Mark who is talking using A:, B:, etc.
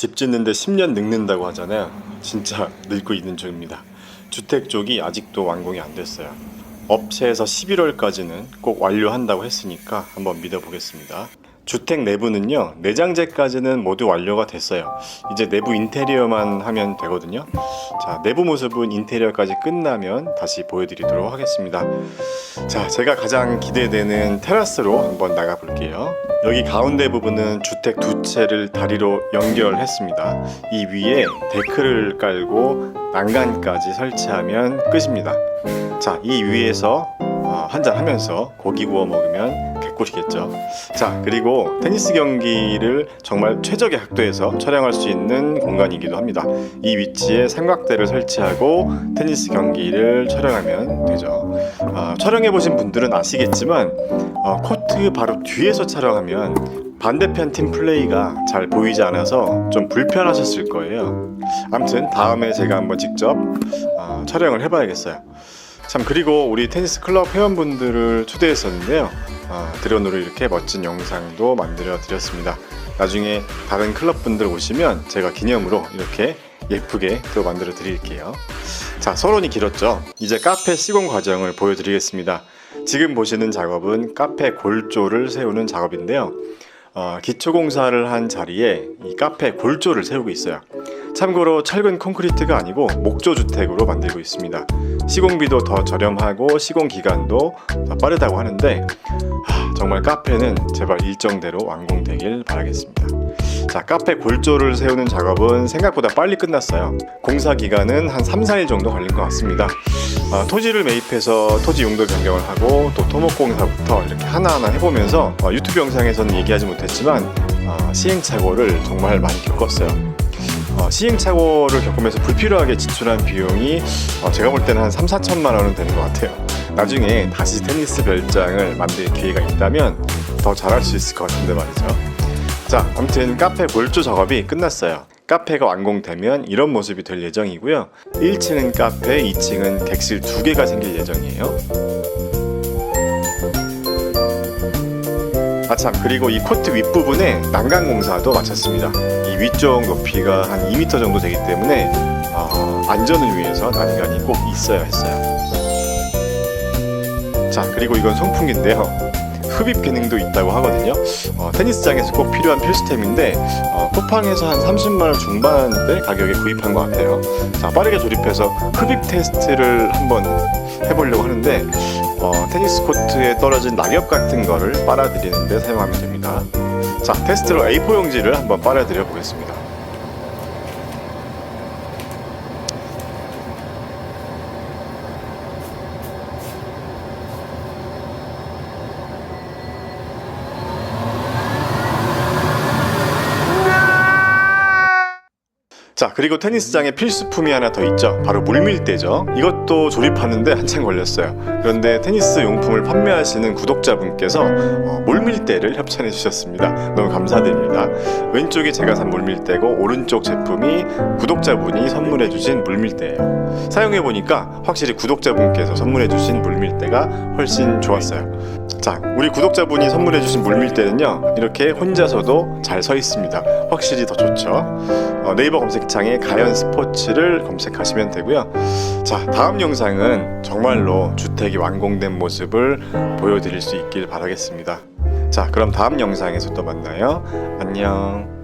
A: 집 짓는데 10년 늙는다고 하잖아요. 진짜 늙고 있는 중입니다. 주택 쪽이 아직도 완공이 안 됐어요. 업체에서 11월까지는 꼭 완료한다고 했으니까 한번 믿어보겠습니다. 주택 내부는요, 내장재까지는 모두 완료가 됐어요. 이제 내부 인테리어만 하면 되거든요. 자, 내부 모습은 인테리어까지 끝나면 다시 보여드리도록 하겠습니다. 자, 제가 가장 기대되는 테라스로 한번 나가 볼게요. 여기 가운데 부분은 주택 두 채를 다리로 연결했습니다. 이 위에 데크를 깔고 난간까지 설치하면 끝입니다. 자, 이 위에서 어, 한잔 하면서 고기 구워 먹으면 개꿀이겠죠. 자, 그리고 테니스 경기를 정말 최적의 각도에서 촬영할 수 있는 공간이기도 합니다. 이 위치에 삼각대를 설치하고 테니스 경기를 촬영하면 되죠. 어, 촬영해 보신 분들은 아시겠지만 어, 코트 바로 뒤에서 촬영하면 반대편 팀 플레이가 잘 보이지 않아서 좀 불편하셨을 거예요. 아무튼 다음에 제가 한번 직접 어, 촬영을 해봐야겠어요. 참 그리고 우리 테니스 클럽 회원분들을 초대했었는데요. 아, 드론으로 이렇게 멋진 영상도 만들어 드렸습니다. 나중에 다른 클럽 분들 오시면 제가 기념으로 이렇게 예쁘게 또 만들어 드릴게요. 자, 서론이 길었죠. 이제 카페 시공 과정을 보여드리겠습니다. 지금 보시는 작업은 카페 골조를 세우는 작업인데요. 어, 기초 공사를 한 자리에 이 카페 골조를 세우고 있어요. 참고로 철근 콘크리트가 아니고 목조 주택으로 만들고 있습니다. 시공비도 더 저렴하고 시공 기간도 더 빠르다고 하는데 하, 정말 카페는 제발 일정대로 완공되길 바라겠습니다. 자, 카페 골조를 세우는 작업은 생각보다 빨리 끝났어요. 공사 기간은 한 3, 4일 정도 걸린 것 같습니다. 아, 토지를 매입해서 토지 용도 변경을 하고 또 토목 공사부터 이렇게 하나하나 해보면서 어, 유튜브 영상에서는 얘기하지 못했지만 아, 시행착오를 정말 많이 겪었어요. 어, 시행착오를 겪으면서 불필요하게 지출한 비용이 어, 제가 볼 때는 한 3, 4천만 원은 되는 것 같아요. 나중에 다시 테니스 별장을 만들 기회가 있다면 더 잘할 수 있을 것 같은데 말이죠. 자, 아무튼 카페 골조 작업이 끝났어요. 카페가 완공되면 이런 모습이 될 예정이고요. 1층은 카페, 2층은 객실 두 개가 생길 예정이에요. 아참 그리고 이 코트 윗부분에 난간 공사도 마쳤습니다. 이 위쪽 높이가 한 2m 정도 되기 때문에 어, 안전을 위해서 난간이 꼭 있어야 했어요. 자 그리고 이건 송풍기인데요. 흡입 기능도 있다고 하거든요. 어, 테니스장에서 꼭 필요한 필수템인데 어, 쿠팡에서 한 30만 원 중반대 가격에 구입한 것 같아요. 자 빠르게 조립해서 흡입 테스트를 한번 해보려고 하는데 어, 테니스 코트에 떨어진 낙엽 같은 거를 빨아들이는 데 사용하면 됩니다. 자 테스트로 A4 용지를 한번 빨아들여 보겠습니다. 자 그리고 테니스장에 필수품이 하나 더 있죠. 바로 물밀대죠. 이것도 조립하는데 한참 걸렸어요. 그런데 테니스 용품을 판매하시는 구독자분께서 어, 물밀대를 협찬해 주셨습니다. 너무 감사드립니다. 왼쪽이 제가 산 물밀대고 오른쪽 제품이 구독자분이 선물해 주신 물밀대예요. 사용해 보니까 확실히 구독자분께서 선물해 주신 물밀대가 훨씬 좋았어요 자, 우리 구독자분이 선물해 주신 물밀대는요. 이렇게 혼자서도 잘 서 있습니다. 확실히 더 좋죠. 어, 네이버 검색창에 가연 스포츠를 검색하시면 되고요. 자, 다음 영상은 정말로 주택이 완공된 모습을 보여드릴 수 있길 바라겠습니다. 자, 그럼 다음 영상에서 또 만나요. 안녕.